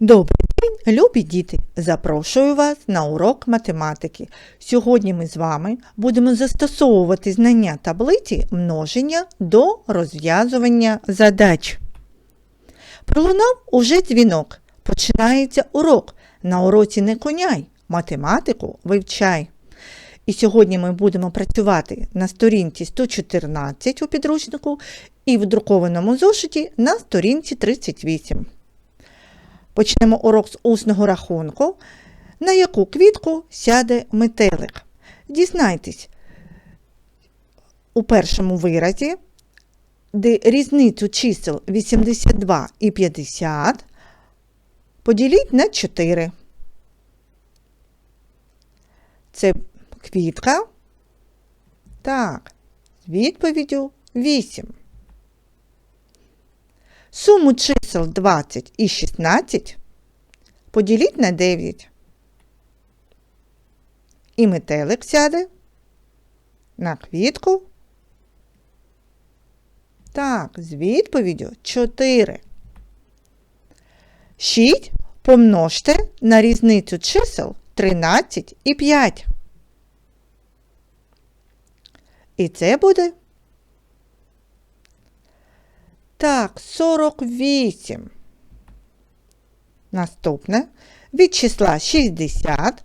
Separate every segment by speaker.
Speaker 1: Добрий день, любі діти! Запрошую вас на урок математики. Сьогодні ми з вами будемо застосовувати знання таблиці множення до розв'язування задач. Пролунав уже дзвінок. Починається урок. На уроці не коняй, математику вивчай. І сьогодні ми будемо працювати на сторінці 114 у підручнику і в друкованому зошиті на сторінці 38. Почнемо урок з усного рахунку, на яку квітку сяде метелик. Дізнайтесь, у першому виразі, де різницю чисел 82 і 50 поділіть на 4. Це квітка. Так, з відповіддю 8. Суму чисел 20 і 16 поділіть на 9. І метелик сяде на квітку. Так, з відповіддю 4. 6 помножте на різницю чисел 13 і 5. І це буде так, 48. Наступне. Від числа 60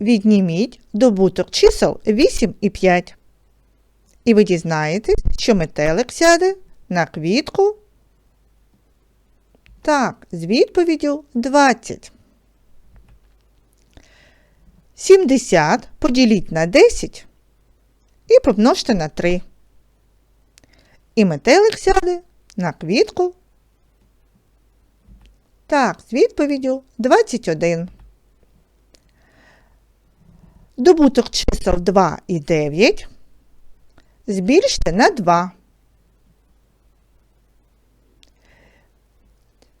Speaker 1: відніміть добуток чисел 8 і 5. І ви дізнаєтесь, що метелик сяде на квітку. Так, з відповіддю 20. 70 поділіть на 10 і помножте на 3. І метелик сяде на квітку. Так, з відповіддю 21. Добуток чисел 2 і 9 збільште на 2.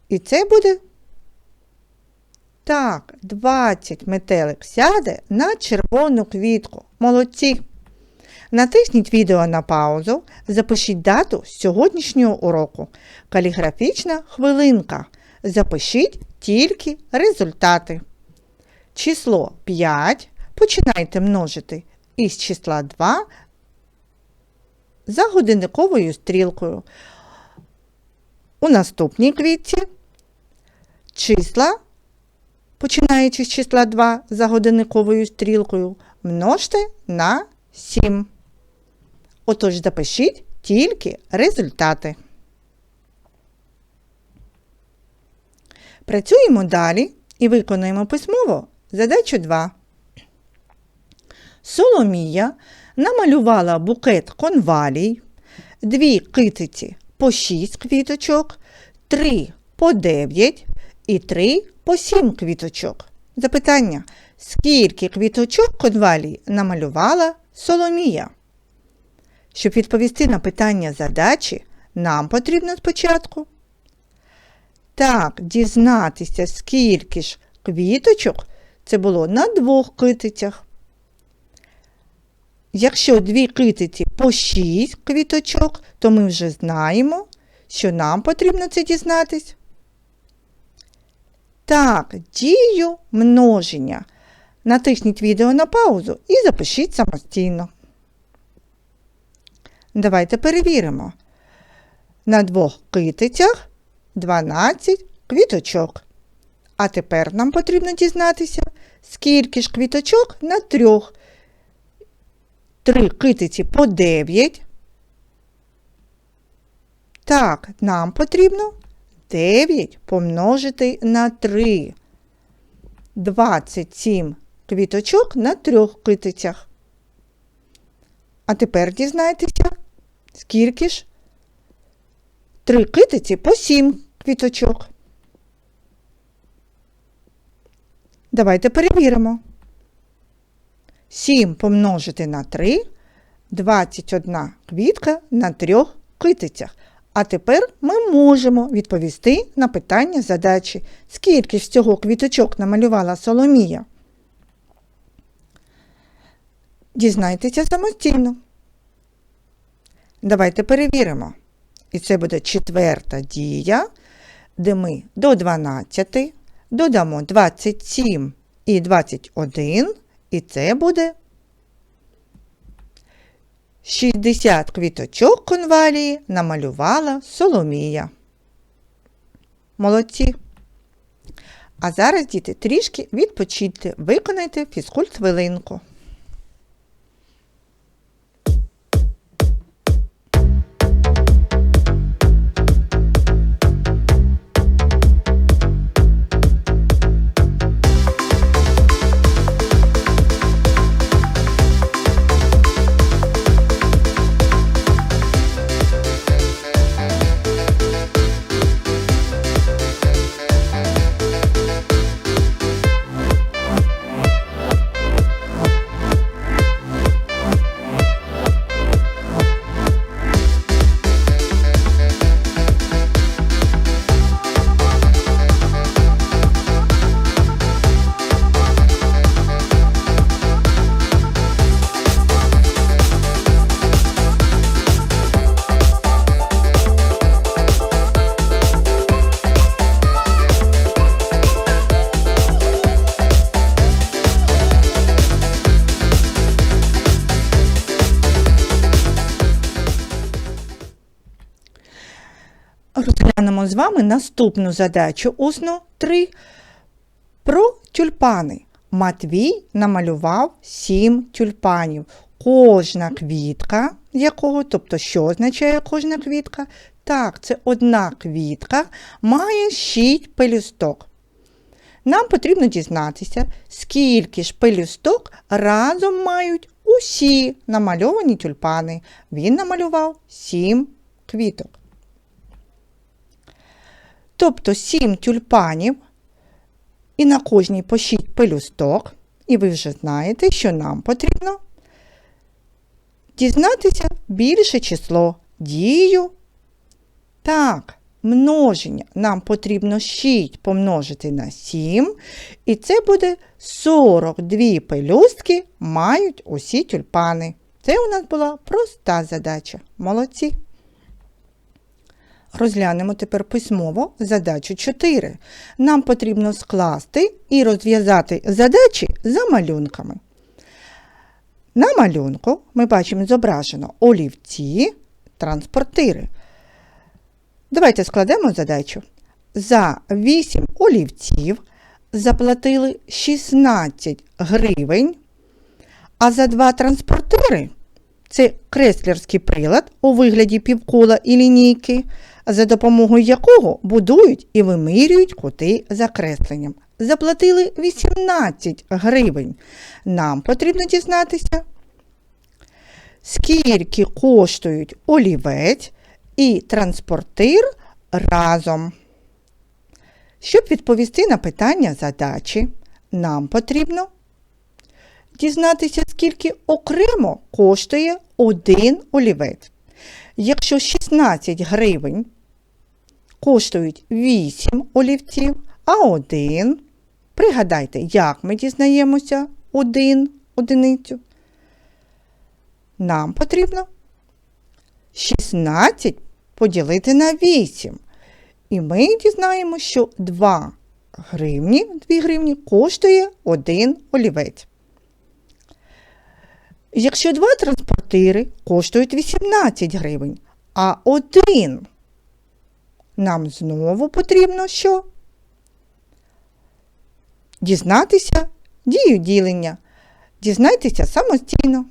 Speaker 1: І це буде так, 20 метелик сяде на червону квітку. Молодці! Натисніть відео на паузу, запишіть дату сьогоднішнього уроку. Каліграфічна хвилинка. Запишіть тільки результати. Число 5 починайте множити із числа 2 за годинниковою стрілкою. У наступній квітці числа, починаючи з числа 2 за годинниковою стрілкою, множте на 7. Отож запишіть тільки результати. Працюємо далі і виконуємо письмово задачу 2. Соломія намалювала букет конвалій, дві китиці по 6 квіточок, 3 по 9 і 3 по 7 квіточок. Запитання: скільки квіточок конвалій намалювала Соломія? Щоб відповісти на питання задачі, нам потрібно спочатку так, дізнатися, скільки ж квіточок це було на двох китицях. Якщо дві китиці по 6 квіточок, то ми вже знаємо, що нам потрібно це дізнатись. Так, дію множення. Натисніть відео на паузу і запишіть самостійно. Давайте перевіримо. На двох китицях 12 квіточок. А тепер нам потрібно дізнатися, скільки ж квіточок на трьох. Три китиці по 9. Так, нам потрібно 9 помножити на 3. 27 квіточок на трьох китицях. А тепер дізнайтеся, скільки ж три китиці по 7 квіточок. Давайте перевіримо. 7 помножити на 3, 21 квітка на трьох китицях. А тепер ми можемо відповісти на питання задачі, скільки ж цього квіточок намалювала Соломія. Дізнайтеся самостійно. Давайте перевіримо. І це буде четверта дія, де ми до 12 додамо 27 і 21, і це буде 60 квіточок конвалії намалювала Соломія. Молодці! А зараз, діти, трішки відпочиньте, виконайте фізкульт-хвилинку. Розглянемо вами наступну задачу усно 3 про тюльпани. Матвій намалював 7 тюльпанів. Кожна квітка якого, тобто, що означає кожна квітка? Так, це одна квітка має 6 пелюсток. Нам потрібно дізнатися, скільки ж пелюсток разом мають усі намальовані тюльпани. Він намалював 7 квіток. Тобто 7 тюльпанів і на кожній по 6 пелюсток. І ви вже знаєте, що нам потрібно дізнатися більше число дію. Так, множення нам потрібно 6 помножити на 7, і це буде 42 пелюстки мають усі тюльпани. Це у нас була проста задача. Молодці. Розглянемо тепер письмово задачу 4. Нам потрібно скласти і розв'язати задачі за малюнками. На малюнку ми бачимо зображено олівці, транспортири. Давайте складемо задачу. За 8 олівців заплатили 16 гривень, а за 2 транспортири це креслерський прилад у вигляді півкола і лінійки, за допомогою якого будують і вимірюють кути за кресленням. Заплатили 18 гривень. Нам потрібно дізнатися, скільки коштують олівець і транспортир разом. Щоб відповісти на питання задачі, нам потрібно дізнатися, скільки окремо коштує один олівець. Якщо 16 гривень коштують 8 олівців, а один, пригадайте, як ми дізнаємося один одиницю. Нам потрібно 16 поділити на 8. І ми дізнаємо, що 2 гривні, 2 гривні коштує один олівець. Якщо два транспортири коштують 18 гривень, а один нам знову потрібно що? Дізнатися дію ділення. Дізнайтеся самостійно.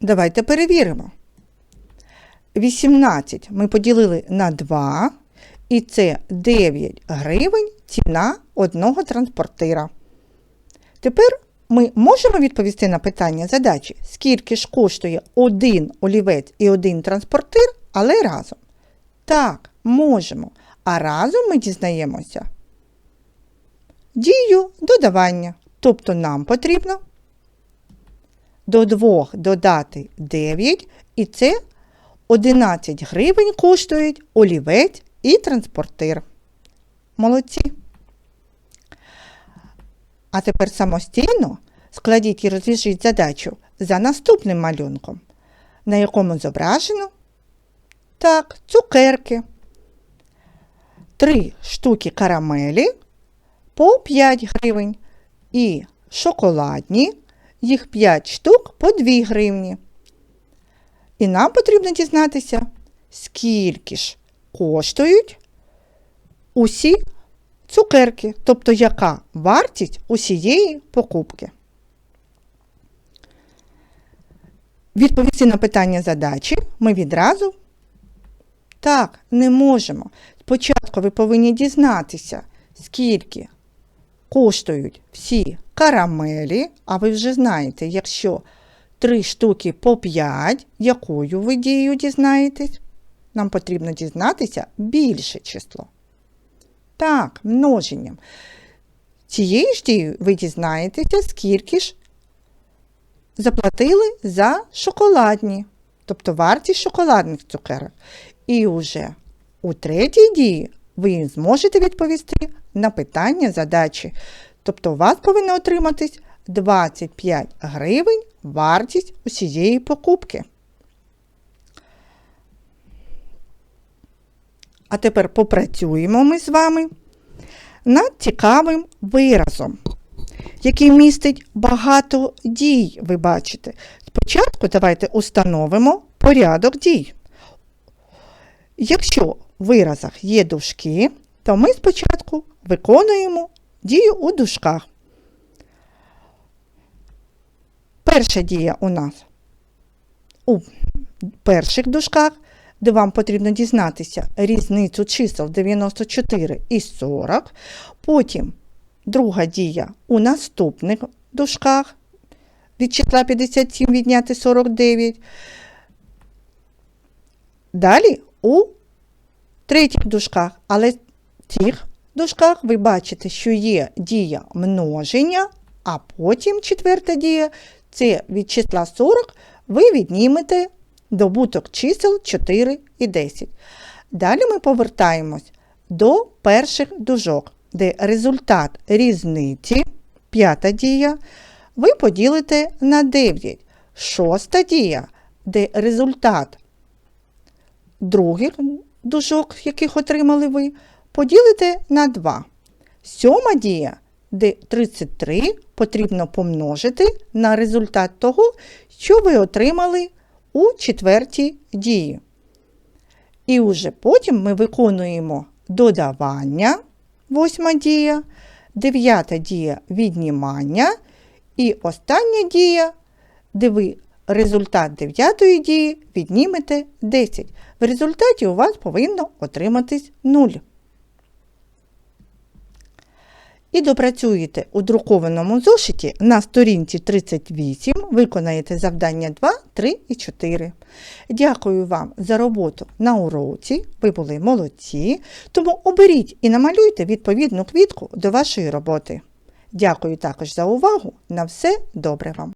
Speaker 1: Давайте перевіримо. 18 ми поділили на 2, і це 9 гривень ціна одного транспортира. Тепер ми можемо відповісти на питання задачі, скільки ж коштує один олівець і один транспортир, але разом. Так, можемо. А разом ми дізнаємося дію додавання. Тобто нам потрібно до 2 додати 9, і це 11 гривень коштують олівець і транспортир. Молодці. А тепер самостійно складіть і розв'яжіть задачу за наступним малюнком, на якому зображено так, цукерки, три штуки карамелі по 5 гривень. І шоколадні, їх 5 штук по 2 гривні. І нам потрібно дізнатися, скільки ж коштують усі цукерки, тобто яка вартість усієї покупки. Відповісти на питання задачі ми відразу так не можемо. Спочатку ви повинні дізнатися, скільки коштують всі карамелі, а ви вже знаєте, якщо 3 штуки по 5, якою ви дією дізнаєтесь, нам потрібно дізнатися більше число. Так, множенням. Цією ж дією ви дізнаєтеся, скільки ж заплатили за шоколадні, тобто вартість шоколадних цукерок. І вже у третій дії ви зможете відповісти на питання задачі. Тобто у вас повинно отриматись 25 гривень вартість усієї покупки. А тепер попрацюємо ми з вами над цікавим виразом, який містить багато дій, ви бачите. Спочатку давайте установимо порядок дій. Якщо в виразах є дужки, то ми спочатку виконуємо дію у дужках. Перша дія у нас у перших дужках, де вам потрібно дізнатися різницю чисел 94 і 40. Потім друга дія у наступних дужках від числа 57 відняти 49. Далі у третіх дужках, але в цих дужках ви бачите, що є дія множення, а потім четверта дія це від числа 40 ви віднімете добуток чисел 4 і 10. Далі ми повертаємось до перших дужок, де результат різниці, п'ята дія, ви поділите на 9. Шоста дія, де результат других дужок, яких отримали ви, поділите на 2. Сьома дія, де 33 потрібно помножити на результат того, що ви отримали у четвертій дії. І вже потім ми виконуємо додавання, восьма дія, дев'ята дія віднімання і остання дія, де ви результат дев'ятої дії віднімете 10. В результаті у вас повинно отриматись 0. І допрацюєте у друкованому зошиті на сторінці 38, виконаєте завдання 2, 3 і 4. Дякую вам за роботу на уроці, ви були молодці, тому оберіть і намалюйте відповідну квітку до вашої роботи. Дякую також за увагу. На все добре вам!